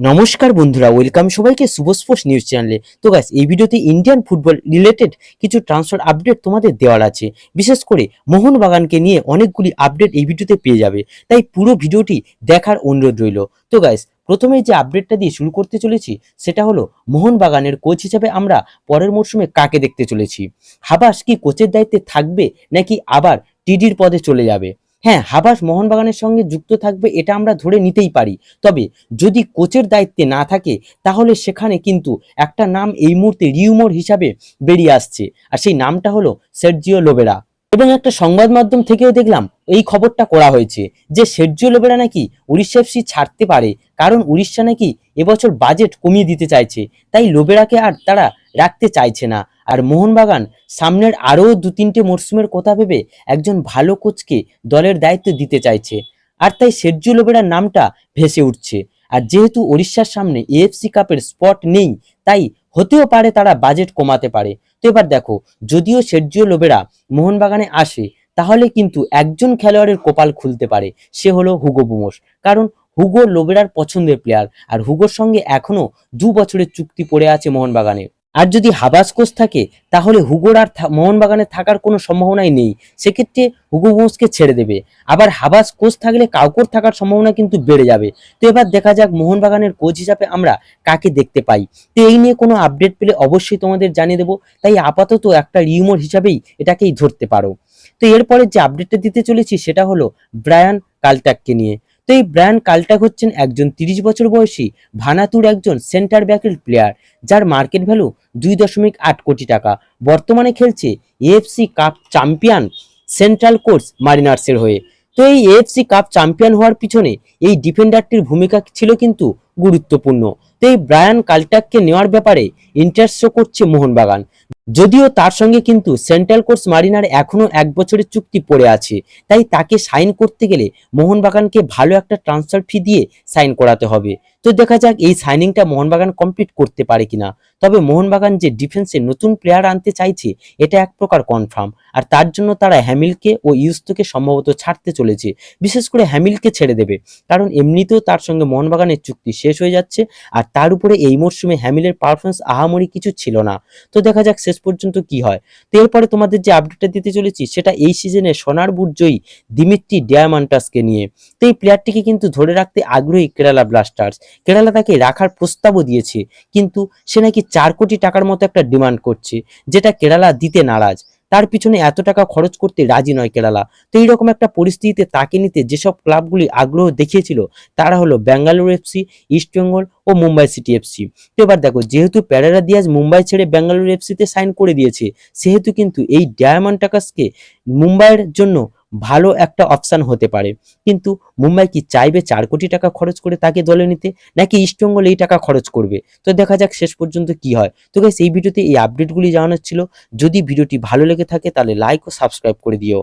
নমস্কার বন্ধুরা ওয়েলকাম সবাইকে শুভ স্পোর্টস নিউজ চ্যানেলে তো গাইস এই ভিডিওতে ইন্ডিয়ান ফুটবল রিলেটেড কিছু ট্রান্সফার আপডেট তোমাদের দেওয়ার আছে। বিশেষ করে মোহনবাগানকে নিয়ে অনেকগুলি আপডেট এই ভিডিওতে পেয়ে যাবে। তাই পুরো ভিডিওটি দেখার অনুরোধ রইল। তো গাইস প্রথমে যে আপডেটটা দিয়ে শুরু করতে চলেছি, সেটা হলো মোহনবাগানের কোচ হিসাবে আমরা পরের মরশুমে কাকে দেখতে চলেছি? হাবাস কি কোচের দায়িত্বে থাকবে নাকি আবার টিডির পদে চলে যাবে? হ্যাঁ হাবাস মোহনবাগানের সঙ্গে যুক্ত থাকবে এটা আমরা ধরে নিতেই পারি। তবে যদি কোচের দায়িত্বে না থাকে, তাহলে সেখানে কিন্তু একটা নাম এই মুহূর্তে রিউমোর হিসাবে বেরিয়ে আসছে। আর সেই নামটা হলো সের্জিও লোবেরা। এবং একটা সংবাদ মাধ্যম থেকেও দেখলাম, এই খবরটা করা হয়েছে যে সের্জিও লোবেরা নাকি উড়িষ্যা এফসি ছাড়তে পারে, কারণ উড়িষ্যা নাকি এবছর বাজেট কমিয়ে দিতে চাইছে। তাই লোবেরাকে আর তারা রাখতে চাইছে না। আর মোহনবাগান সামনের আরও দু তিনটে মরশুমের কথা ভেবে একজন ভালো কোচকে দলের দায়িত্ব দিতে চাইছে। আর তাই সের্জিও লোবেরার নামটা ভেসে উঠছে। আর যেহেতু ওড়িশার সামনে এএফসি কাপের স্পট নেই, তাই হতেও পারে তারা বাজেট কমাতে পারে। তো এবার দেখো, যদিও সের্জিও লোবেরা মোহনবাগানে আসে, তাহলে কিন্তু একজন খেলোয়াড়ের কপাল খুলতে পারে, সে হলো হুগো বুমোস কারণ হুগো লোবেরার পছন্দের প্লেয়ার আর হুগোর সঙ্গে এখনও দু বছরের চুক্তি পড়ে আছে মোহনবাগানে আর যদি হাবাস কোচ থাকে, তাহলে হুগোর আর মোহনবাগানে থাকার কোনো সম্ভাবনাই নেই। সেক্ষেত্রে হুগো বুমোসকে ছেড়ে দেবে। আবার হাবাস কোচ থাকলে কাউকর থাকার সম্ভাবনা কিন্তু বেড়ে যাবে। তো এবার দেখা যাক মোহনবাগানের কোচ হিসাবে আমরা কাকে দেখতে পাই। তো এই নিয়ে কোনো আপডেট পেলে অবশ্যই তোমাদের জানিয়ে দেবো। তাই আপাতত একটা রিউমোর হিসাবেই এটাকেই ধরতে পারো। তো এরপরে যে আপডেটটা দিতে চলেছি, সেটা হলো ব্রায়ান কালটাককে নিয়ে। তো এই ব্রায়ান কালটাক হচ্ছেন একজন তিরিশ বছর বয়সী ভানাতুর একজন সেন্টার ব্যাকের প্লেয়ার, যার মার্কেট ভ্যালু দুই দশমিক আট কোটি টাকা। বর্তমানে খেলছে এএফসি কাপ চ্যাম্পিয়ন সেন্ট্রাল কোর্স মারিনার্সের হয়ে। তো এই এএফসি কাপ চ্যাম্পিয়ন হওয়ার পিছনে এই ডিফেন্ডারটির ভূমিকা ছিল কিন্তু গুরুত্বপূর্ণ। তো এই ব্রায়ান কালটাককে নেওয়ার ব্যাপারে ইন্টারেস্ট করছে মোহনবাগান। যদিও তার সঙ্গে কিন্তু সেন্ট্রাল কোর্স মারিনার এখনও এক বছরের চুক্তি পড়ে আছে। তাই তাকে সাইন করতে গেলে মোহনবাগানকে ভালো একটা ট্রান্সফার ফি দিয়ে সাইন করাতে হবে। তো দেখা যাক এই সাইনিংটা মোহনবাগান কমপ্লিট করতে পারে কিনা। তবে মোহনবাগান যে ডিফেন্সে নতুন প্লেয়ার আনতে চাইছে, এটা এক প্রকার কনফার্ম আর তার জন্য তারা হ্যামিলকে ও ইউস্তকে সম্ভবত ছাড়তে চলেছে। বিশেষ করে হ্যামিলকে ছেড়ে দেবে। কারণ এমনিতেও তার সঙ্গে মোহনবাগানের চুক্তি শেষ হয়ে যাচ্ছে, আর তার উপরে এই মরশুমে হ্যামিলের পারফরমেন্স আহামরি কিছু ছিল না। তো দেখা যাক শেষ পর্যন্ত কি হয়। তো এরপরে তোমাদের যে আপডেটটা দিতে চলেছি, সেটা এই সিজনে সোনার বুট জয়ী দিমিত্রি ডিয়ামান্টাসকে নিয়ে। তো এই প্লেয়ারটিকে কিন্তু ধরে রাখতে আগ্রহী কেরালা ব্লাস্টার্স কেরালা তাকে রাখার প্রস্তাবও দিয়েছে। কিন্তু সে নাকি চার কোটি টাকার মতো একটা ডিমান্ড করছে, যেটা কেরালা দিতে নারাজ। তার পিছনে এত টাকা খরচ করতে রাজি নয় কেরালা। তো এইরকম একটা পরিস্থিতিতে তাকে নিতে যেসব ক্লাবগুলি আগ্রহ দেখিয়েছিল, তারা হলো ব্যাঙ্গালোর এফসি ইস্টবেঙ্গল ও মুম্বাই সিটি এফসি তো এবার দেখো, যেহেতু প্যারারা দিয়াজ মুম্বাই ছেড়ে ব্যাঙ্গালোর এফসিতে সাইন করে দিয়েছে, সেহেতু কিন্তু এই ডায়মন্ড টাকাসকে মুম্বাইয়ের জন্য ভালো একটা অপশান হতে পারে। কিন্তু মুম্বাই কি চাইবে চার কোটি টাকা খরচ করে তাকে দলে নিতে? নাকি ইস্টবেঙ্গল এই টাকা খরচ করবে? তো দেখা যাক শেষ পর্যন্ত কি হয়। তো গাইস এই ভিডিওতে এই আপডেটগুলি জানানোর ছিল। যদি ভিডিওটি ভালো লেগে থাকে তাহলে লাইক ও সাবস্ক্রাইব করে দিও।